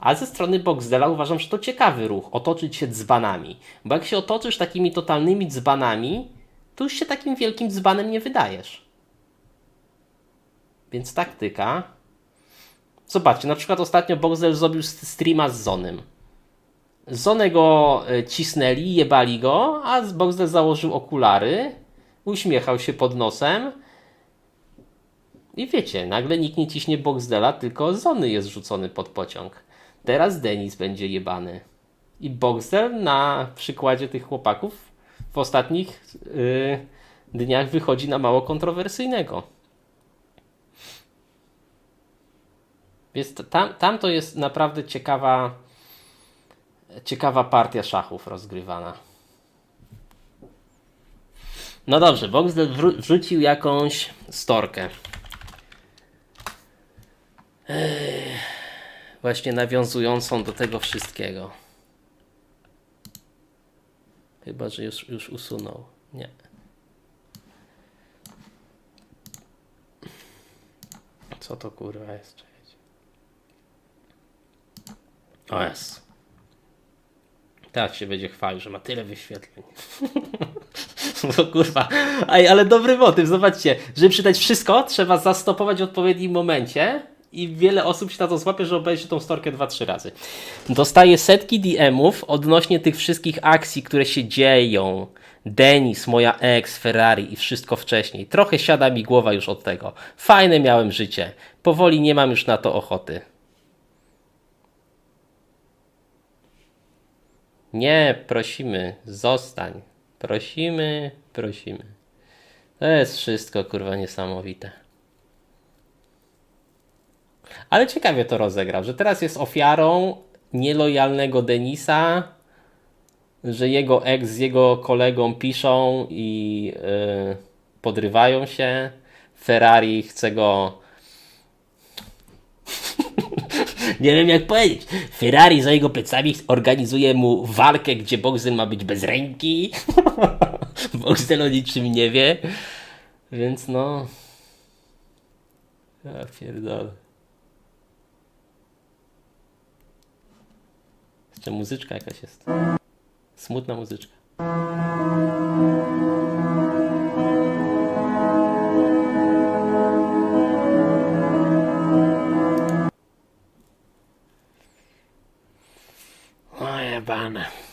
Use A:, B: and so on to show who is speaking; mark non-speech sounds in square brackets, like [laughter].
A: A ze strony Boxdela uważam, że to ciekawy ruch, otoczyć się dzbanami. Bo jak się otoczysz takimi totalnymi dzbanami, to już się takim wielkim dzbanem nie wydajesz. Więc taktyka. Zobaczcie, na przykład ostatnio Boxdel zrobił st- streama z Zonym. Zonę go e, cisnęli, jebali go, a Boxdel założył okulary, uśmiechał się pod nosem. I wiecie, nagle nikt nie ciśnie Boxdela, tylko Zony jest rzucony pod pociąg. Teraz Denis będzie jebany. I Boxdel na przykładzie tych chłopaków w ostatnich yy, dniach wychodzi na mało kontrowersyjnego. Więc tam, tam to jest naprawdę ciekawa, ciekawa partia szachów rozgrywana. No dobrze, Boxdel wrzucił jakąś storkę. Właśnie nawiązującą do tego wszystkiego. Chyba, że już, już usunął. Nie. Co to kurwa jest? Czekajcie. O jest. Teraz się będzie chwalił, że ma tyle wyświetleń. [laughs] No kurwa. Ej, ale dobry motyw, zobaczcie. Żeby czytać wszystko, trzeba zastopować w odpowiednim momencie i wiele osób się na to złapie, że obejrzy tą storkę 2-3 razy. Dostaję setki DM-ów odnośnie tych wszystkich akcji, które się dzieją. Denis, moja ex, Ferrari i wszystko wcześniej. Trochę siada mi głowa już od tego. Fajne miałem życie. Powoli nie mam już na to ochoty. Nie, prosimy, zostań. Prosimy, prosimy. To jest wszystko, kurwa, niesamowite. Ale ciekawie to rozegrał, że teraz jest ofiarą nielojalnego Denisa, że jego ex z jego kolegą piszą i yy, podrywają się. Ferrari chce go. [laughs] Nie wiem jak powiedzieć. Ferrari za jego plecami organizuje mu walkę, gdzie Boxel ma być bez ręki. [laughs] Boxel o niczym nie wie. Więc no. Ja pierdolę. Jeszcze muzyczka jakaś jest. Smutna muzyczka. O jebane.